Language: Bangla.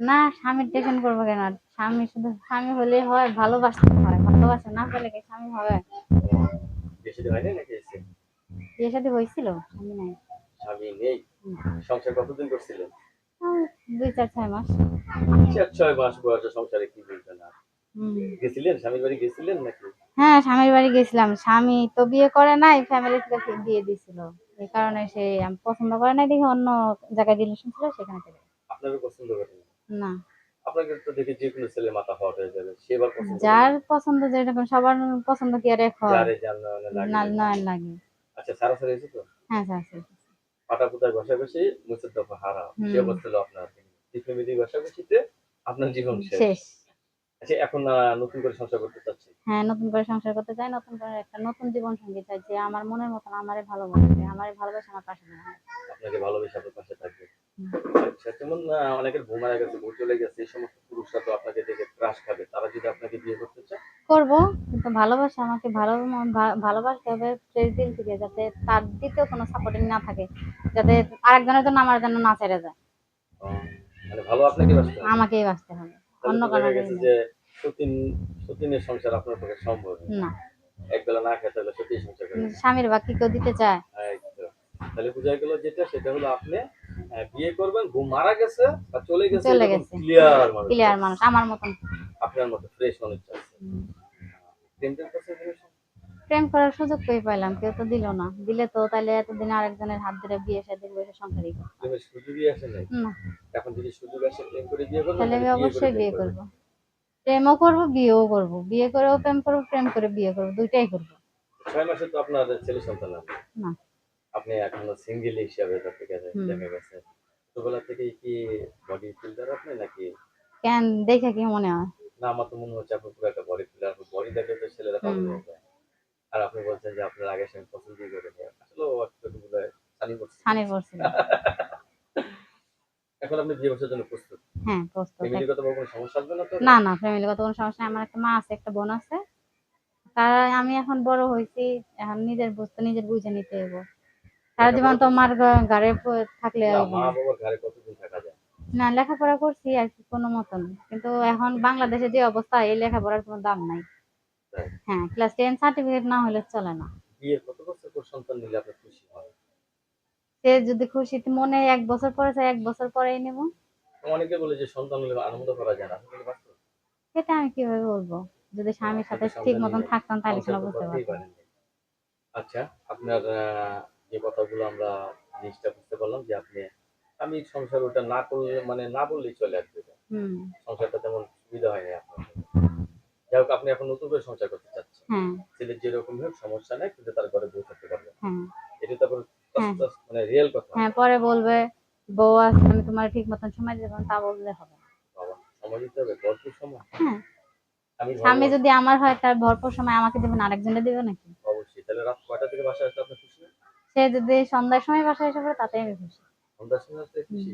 না স্বামীর টেনশন করব কেন? স্বামী শুধু স্বামী হলে হয় ভালোবাসতে হয়। ভালোবাসা না পেলে কি স্বামী হবে? বেশি দিন হয়নি নাকি এসে? বিয়ে সাথে হয়েছিল স্বামী নাই। স্বামী নেই? সংসার কতদিন করছিলেন দুই চার ছয় মাস। চার ছয় মাস বয়সে সংসারে কি বলবেন আর গেছিলেন? স্বামীর বাড়ি গেছিলেন নাকি? হ্যাঁ স্বামীর বাড়ি গেছিলাম। স্বামী তো বিয়ে করে নাই ফ্যামিলি থেকে দিছিল। এই কারণে সে পছন্দ করে নাই দেখে অন্য জায়গায় রিলেশন ছিল সেখানে চলে। পছন্দ না। আপনাকে তো দেখে যে কোনো ছেলে মাথা হট হয়ে যাবে সে এবার পছন্দ যার পছন্দ সবার পছন্দ কি আর এক হয় যারে জানলে লাগে না লাগে। আচ্ছা সারা সারা এসে তো? হ্যাঁ স্যার স্যার পাটা ঘষাঘষি মুসের দফা হারা। সে হলো আপনার ফ্যামিলি ঘষাঘষিতে আপনার জীবন শেষ। আচ্ছা এখন নতুন করে সংসার করতে চাচ্ছি হ্যাঁ নতুন করে সংসার করতে চাই নতুন করে একটা নতুন জীবন সঙ্গী চাই যে আমার মনের মতন আমারে ভালোবাসবে আমারে ভালোবাসে আমার পাশে দাঁড়াবে। আপনাকে ভালোবেসে আপনার পাশে থাকবে। আচ্ছা যেমন অনেকের ঘুম মারা গেছে ঘুম চলে গেছে এই সমস্ত পুরুষরা তো আপনাকে দেখে ক্রাশ খাবে। তারা যদি আপনাকে বিয়ে করতে চায়? করব কিন্তু ভালোবাসা আমাকে ভালো ভালোবাসতে হবে ফ্রেশ দিল থেকে যাতে তার দ্বিতীয় কোনো সাপোর্টিং না থাকে যাতে আরেকজনের জন্য আমার জন্য না ছেড়ে যায়। মানে ভালো আপনাকে বাঁচতে হবে। আমাকেই বাঁচতে হবে অন্য কারণে যে সতীন সতীনের সংসার আপনার পক্ষে সম্ভব না। একবেলা না খেতে হলে সত্যি সংসার স্বামীর বাকি কেউ দিতে চায়? তাহলে বোঝা গেল যেটা সেটা হলো আপনি বিয়ে করবেন ঘুম মারা গেছে বা চলে গেছে চলে গেছে। ক্লিয়ার মানুষ ক্লিয়ার মানুষ আমার মতন। আপনার মতো ফ্রেশ মানুষ। প্রেম করার সুযোগ পেয়ে পাইলাম? কেউ তো দিল না। দিলে তো তাহলে এতদিন আরেকজনের হাত ধরে বিয়ে সাথে বসে সংসারই সুযোগই আসে নাই। না। এখন যদি সুযোগ আসে প্রেম করে বিয়ে করবেন তাহলে আমি অবশ্যই বিয়ে করব। প্রেমও করব বিয়েও করব। বিয়ে করেও প্রেম করব প্রেম করে বিয়ে করব। দুইটাই করব। ছয় মাসে তো আপনার ছেলে সন্তান না। আপনি এখনও সিঙ্গেল হিসাবে দেখা গেছে হুম। দেখা গেছে। ছোটবেলা থেকে কি বডি ফিল্ডার আপনি নাকি? কেন? দেখে কি মনে হয়? না আমার তো মনে হচ্ছে আপনার পুরো একটা বডি ফিল্ডার বডি দেখে তো ছেলেরা পাগল হয়ে যায়। আর আপনি বলছেন যে আপনার আগে সঙ্গে পছন্দই করে নেয় আসলে বলে সানি করছে ছানি পড়ছিল এখন আপনি বিয়ে বছরের জন্য প্রস্তুত? হ্যাঁ প্রস্তুত। ফ্যামিলিগত কোনো সমস্যা আসবে না তো? না না ফ্যামিলিগত কোনো সমস্যা আমার একটা মা আছে একটা বোন আছে। তারা আমি এখন বড় হয়েছি এখন নিজের বুঝতে নিজের বুঝে নিতে হইব। সারা জীবন তো মার প- থাকলে না, ঘরে লেখাপড়া করছি আর কি কোনো মতন। কিন্তু এখন বাংলাদেশে যে অবস্থা এই লেখাপড়ার কোনো দাম নাই। হ্যাঁ ক্লাস টেন সার্টিফিকেট না হলে চলে না। বিয়ের কত বছর পর সন্তান নিলে আপনার খুশি হয়? সে যদি খুশি মনে এক বছর পরে চাই এক বছর পরেই নেব। অনেকে বলে যে সন্তান হলে আনন্দ করা যায় না। সেটা আমি কীভাবে বলব? যদি স্বামীর সাথে ঠিক মতন থাকতাম তাহলে বুঝতে পারতাম আচ্ছা আপনার যে কথাগুলো আমরা জিনিসটা বুঝতে পারলাম যে আপনি আমি সংসার ওটা না করলে মানে না বললেই চলে আসবে সংসারটা তেমন সুবিধা হয়নি আপনার যাই হোক আপনি এখন নতুন করে সংসার করতে চাচ্ছেন। ছেলের যেরকম হোক সমস্যা নেই কিন্তু তার ঘরে বউ থাকতে পারবে। এটা তারপর। মানে রিয়েল কথা। হ্যাঁ পরে বলবে বউ আছে আমি তোমার ঠিক মতন সময় দেবো না, তা বললে হবে বাবা সময় দিতে হবে ভরপুর সময়। হ্যাঁ। আমি স্বামী যদি আমার হয় তার ভরপুর সময় আমাকে দেবেন আরেকজনে দেবে নাকি? অবশ্যই তাহলে রাত কয়টা থেকে বাসায় আসলে আপনি খুশি? সে যদি সন্ধ্যার সময় বাসায় এসে পড়ে তাতে আমি খুশি সন্ধ্যার সময় খুশি।